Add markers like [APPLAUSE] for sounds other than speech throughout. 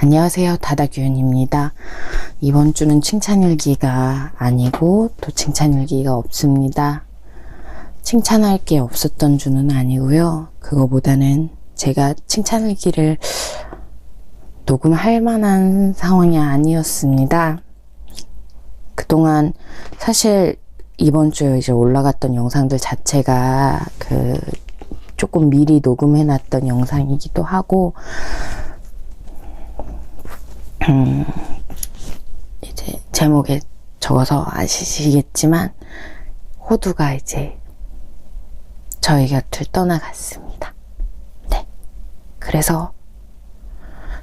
안녕하세요. 다다규현입니다. 이번 주는 칭찬일기가 아니고 또 칭찬일기가 없습니다. 칭찬할 게 없었던 주는 아니고요. 그거보다는 제가 칭찬일기를 녹음할 만한 상황이 아니었습니다. 그동안 사실 이번 주에 이제 올라갔던 영상들 자체가 그 조금 미리 녹음해 놨던 영상이기도 하고 음, 이제 제목에 적어서 아시겠지만 호두가 이제 저희 곁을 떠나갔습니다. 네. 그래서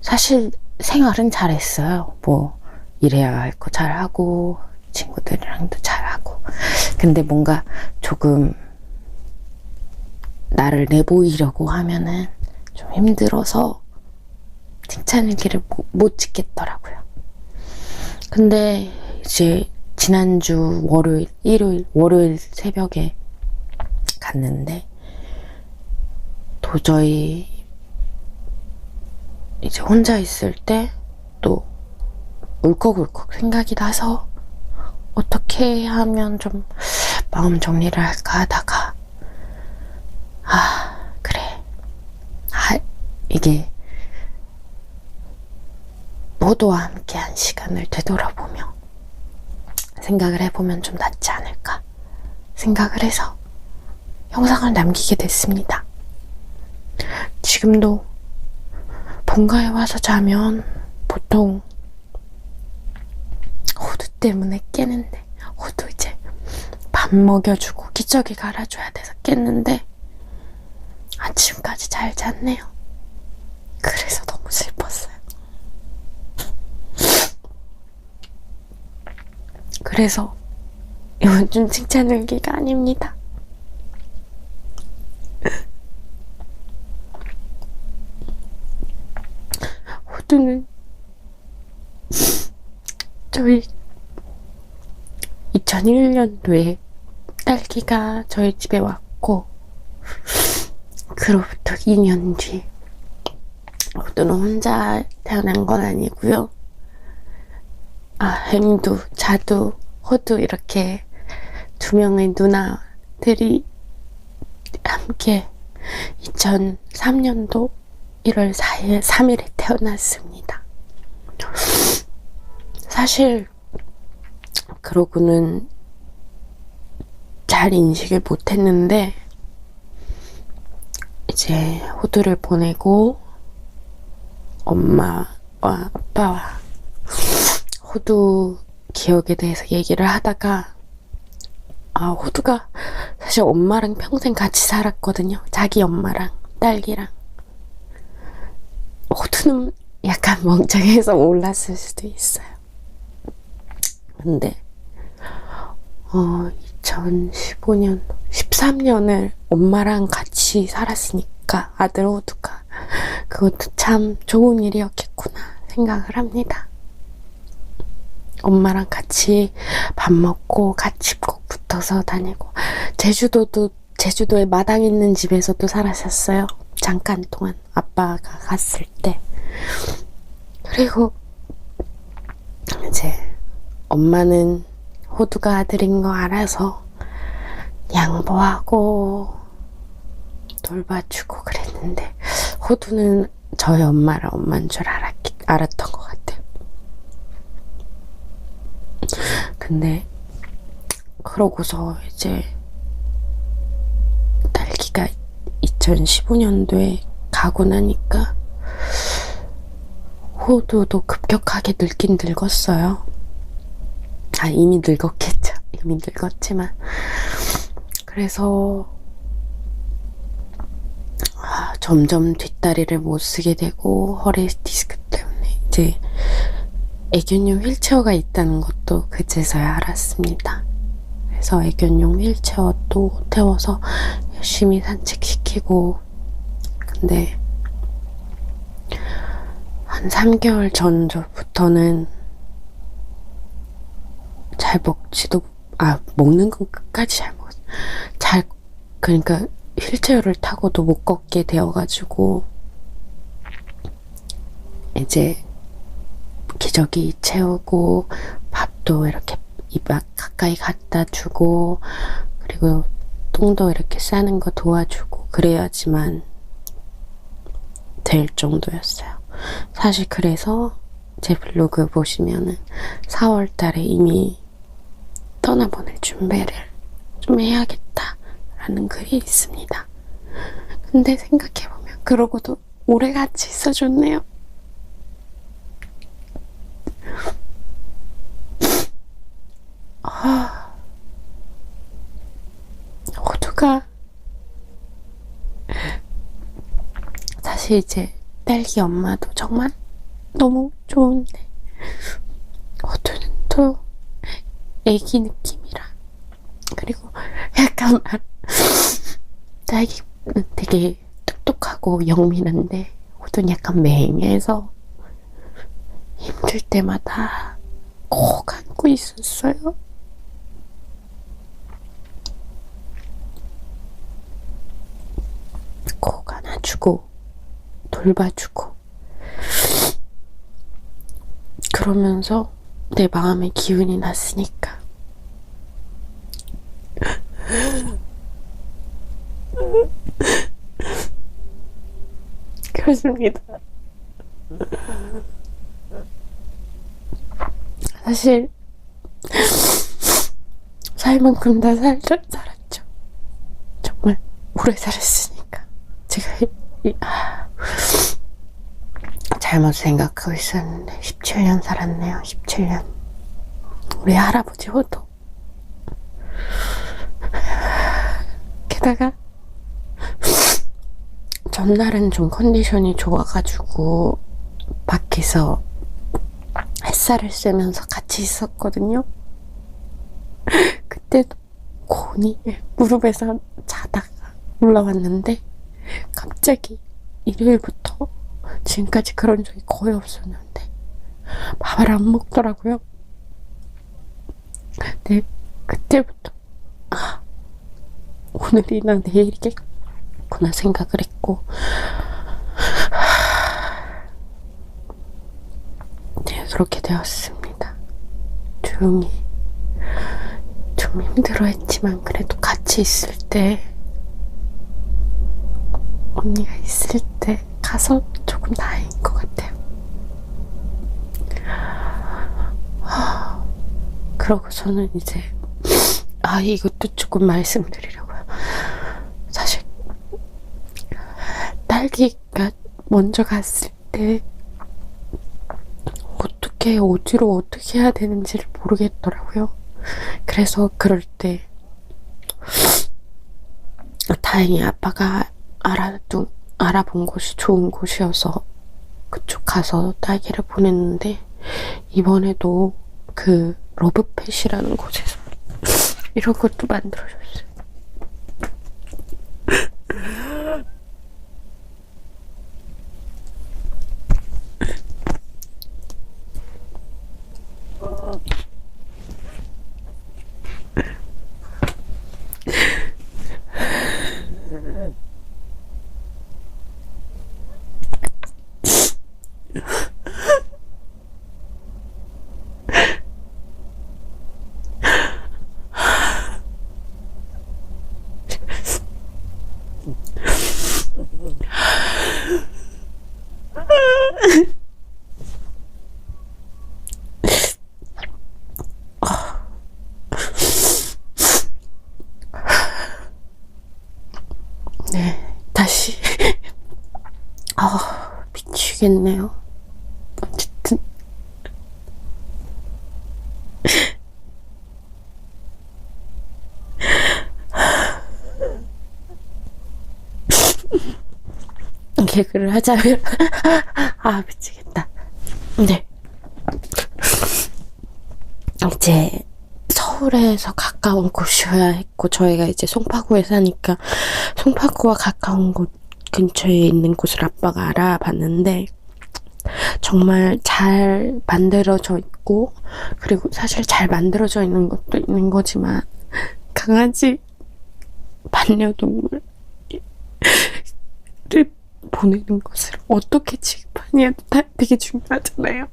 사실 생활은 잘했어요. 뭐 일해야 할 거 잘하고 친구들이랑도 잘하고 근데 뭔가 조금 나를 내보이려고 하면은 좀 힘들어서 칭찬일기를 못, 못 찍겠더라고요. 근데 이제 지난주 월요일, 일요일, 월요일 새벽에 갔는데 도저히 이제 혼자 있을 때 또 울컥울컥 생각이 나서 어떻게 하면 좀 마음 정리를 할까 하다가 아 그래 아 이게 모두와 함께한 시간을 되돌아보며 생각을 해보면 좀 낫지 않을까 생각을 해서 영상을 남기게 됐습니다. 지금도 본가에 와서 자면 보통 호두 때문에 깨는데 호두 이제 밥 먹여주고 기저귀 갈아줘야 돼서 깼는데 아침까지 잘 잤네요. 그래서 너무 슬펐어요. 그래서 이건 좀 칭찬일기가 아닙니다. 호두는 저희 2001년도에 딸기가 저희 집에 왔고 그로부터 2년 뒤 호두는 혼자 태어난 건 아니고요. 아, 햄도, 자두, 호두 이렇게 두 명의 누나들이 함께 2003년도 1월 4일, 3일에 태어났습니다. 사실 그러고는 잘 인식을 못했는데 이제 호두를 보내고 엄마와 아빠와 호두 기억에 대해서 얘기를 하다가 아 호두가 사실 엄마랑 평생 같이 살았거든요. 자기 엄마랑 딸기랑 호두는 약간 멍청해서 몰랐을 수도 있어요. 근데 어 2015년 13년을 엄마랑 같이 살았으니까 아들 호두가 그것도 참 좋은 일이었겠구나 생각을 합니다. 엄마랑 같이 밥 먹고 같이 꼭 붙어서 다니고 제주도도 제주도에 마당 있는 집에서도 살았었어요. 잠깐 동안 아빠가 갔을 때 그리고 이제 엄마는 호두가 아들인 거 알아서 양보하고 돌봐주고 그랬는데 호두는 저희 엄마랑 엄마인 줄 알았기, 알았던 것 같아요. 근데 그러고서 이제 딸기가 2015년도에 가고 나니까 호두도 급격하게 늙긴 늙었어요. 아, 이미 늙었겠죠. 이미 늙었지만. 그래서, 아, 점점 뒷다리를 못 쓰게 되고, 허리 디스크 때문에 이제 애견용 휠체어가 있다는 것도 그제서야 알았습니다. 그래서 애견용 휠체어도 태워서 열심히 산책시키고, 근데, 한 3개월 전부터는 잘 먹지도, 아, 먹는 건 끝까지 잘 먹었어. 잘, 그러니까 휠체어를 타고도 못 걷게 되어가지고, 이제 기저귀 채우고 밥도 이렇게 입 가까이 갖다 주고 그리고 똥도 이렇게 싸는 거 도와주고 그래야지만 될 정도였어요. 사실 그래서 제 블로그 보시면은 4월 달에 이미 떠나보낼 준비를 좀 해야겠다라는 글이 있습니다. 근데 생각해보면 그러고도 오래 같이 있어줬네요. 아, 호두가 사실 이제 딸기 엄마도 정말 너무 좋은데 호두는 또 애기 느낌이라 그리고 약간 말- 딸기는 되게 똑똑하고 영민한데 호두는 약간 맹해서 힘들 때마다 꼭 안고 있었어요. 꼭 안아주고 돌봐주고 그러면서 내 마음에 기운이 났으니까 [LAUGHS] [LAUGHS] 그렇습니다. 사실 살 만큼 다 살, 살았죠. 정말 오래 살았으니까 제가 이, 아, 잘못 생각하고 있었는데 17년 살았네요. 17년. 우리 할아버지 호도. 게다가 전날은 좀 컨디션이 좋아가지고 밖에서 햇살을 쐬면서 같이 있었거든요. [LAUGHS] 그때도 곤이 무릎에서 자다가 올라왔는데 갑자기 일요일부터 지금까지 그런 적이 거의 없었는데 밥을 안 먹더라고요. 근데 그때부터 아, 오늘이나 내일이겠구나 생각을 했고 네, 그렇게 되었습니다. 조용히 좀 힘들어했지만 그래도 같이 있을 때 언니가 있을 때 가서 조금 다행인 것 같아요. 하, 그러고 저는 이제 아 이것도 조금 말씀드리려고요. 사실 딸기가 먼저 갔을 때 어떻게 어디로 어떻게 해야 되는지를 모르겠더라고요. 그래서 그럴 때 다행히 아빠가 알아둔 알아본 곳이 좋은 곳이어서 그쪽 가서 딸기를 보냈는데 이번에도 그 러브펫이라는 곳에서 [LAUGHS] 이런 것도 만들어줬어요. 네, 다시. 아, 미치겠네요. 어쨌든. 개그를 하자면, [LAUGHS] 아, 미치겠다. 네. 이제, 서울에서 가까운 곳이어야 했고, 저희가 이제 송파구에 사니까, 송파구와 가까운 곳 근처에 있는 곳을 아빠가 알아봤는데 정말 잘 만들어져 있고 그리고 사실 잘 만들어져 있는 것도 있는 거지만 강아지 반려동물을 보내는 것을 어떻게 지급하냐도 되게 중요하잖아요.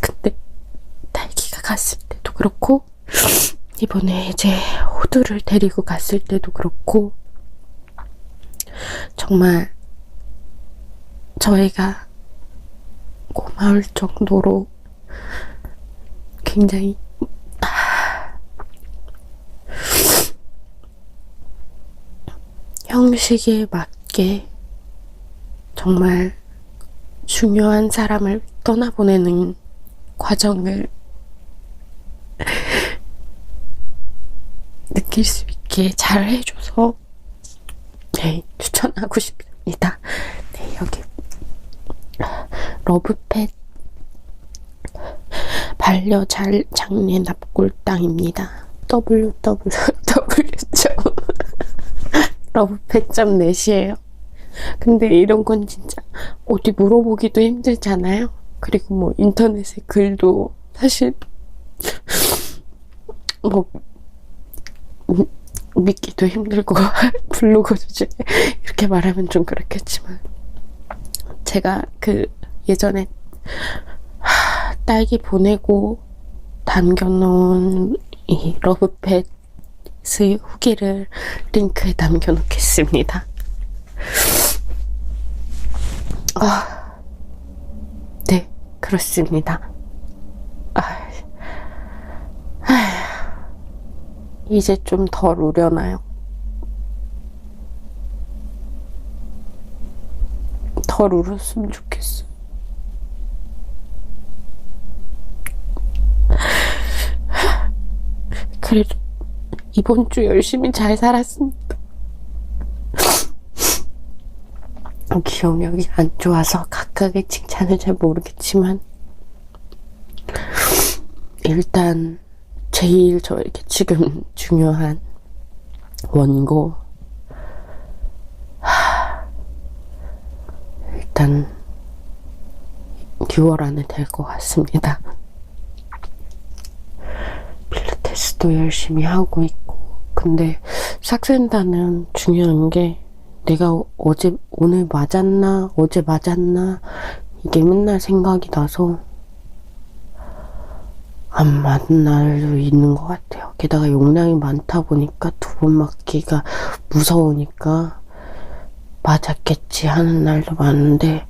근데 딸기가 갔을 때도 그렇고 이번에 이제 호두를 데리고 갔을 때도 그렇고 정말 저희가 고마울 정도로 굉장히 형식에 맞게 정말 중요한 사람을 떠나보내는 과정을 느낄 수 있게 잘 해줘서 네, 추천하고 싶습니다. 네, 여기 러브펫 반려잘 장례 납골당입니다. www. [LAUGHS] 러브펫.net이에요. 근데 이런 건 진짜 어디 물어보기도 힘들잖아요. 그리고 뭐 인터넷에 글도 사실 [LAUGHS] 뭐 음, 믿기도 힘들고 [LAUGHS] 블로그 주제 이렇게 말하면 좀 그렇겠지만 제가 그 예전에 하, 딸기 보내고 남겨놓은 이 러브펫의 후기를 링크에 남겨놓겠습니다. 아, 네, 그렇습니다. 아, 아휴, 이제 좀 덜 우려나요. 덜 울었으면 좋겠어. [LAUGHS] 그래도 이번 주 열심히 잘 살았습니다. [LAUGHS] 기억력이 안 좋아서 각각의 칭찬을 잘 모르겠지만 일단 제일 저에게 지금 [LAUGHS] 중요한 원고 하, 일단 6월 안에 될 것 같습니다. 필라테스도 열심히 하고 있고 근데 삭센다는 중요한 게 내가 어제 오늘 맞았나 어제 맞았나 이게 맨날 생각이 나서 안 맞는 날도 있는 것 같아요. 게다가 용량이 많다 보니까 두 번 맞기가 무서우니까 맞았겠지 하는 날도 많은데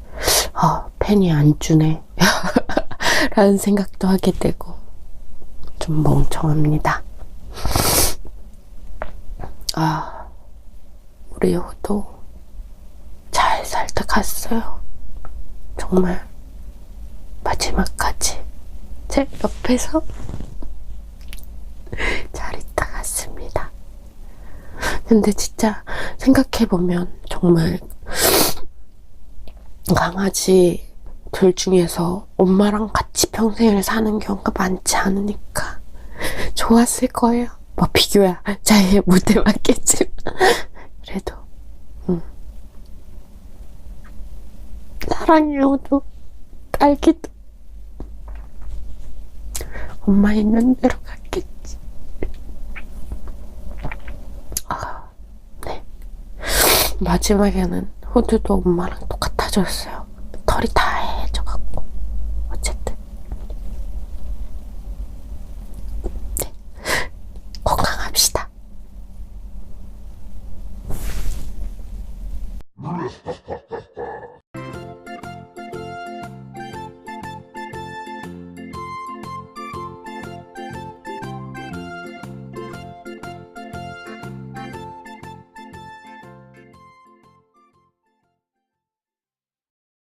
아 펜이 안 주네 [LAUGHS] 라는 생각도 하게 되고 좀 멍청합니다. 아 우리 호도 잘 살다 갔어요. 정말 마지막까지 제 옆에서 잘 있다 갔습니다. 근데 진짜 생각해보면 정말 강아지 둘 중에서 엄마랑 같이 평생을 사는 경우가 많지 않으니까 좋았을 거예요. 뭐 비교야. 잘 못해 맞겠지만 그래도 음. 사랑해요도 딸기도 엄마 있는 대로 갔겠지. 아, 네. 마지막에는 호두도 엄마랑 똑같아졌어요. 털이 다